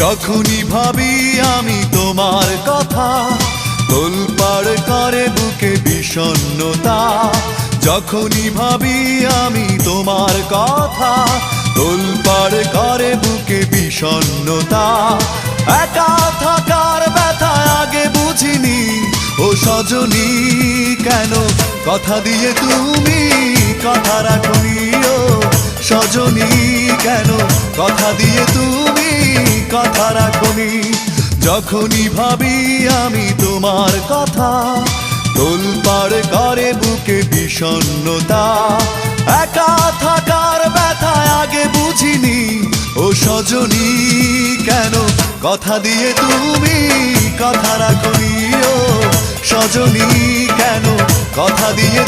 যখনই ভাবি আমি তোমার কথা, তোলপাড় করে বুকে বিষণ্ণতা, যখনই ভাবি আমি তোমার কথা, তোলপাড় করে বুকে বিষণ্ণতা, একা থাকার ব্যথা আগে বুঝিনি, ও সজনী কেন কথা দিয়ে তুমি কথা রাখনি ও সজনী কেন কথা দিয়ে তুমি কথা রাখনি, যখনই ভাবি আমি তোমার কথা তোলপাড় করে বুকে বিষণ্ণতা, একা থাকার ব্যথা আগে বুঝিনি, ও সজনী কেন কথা দিয়ে তুমি কথা রাখনি, ও সজনী কেন কথা দিয়ে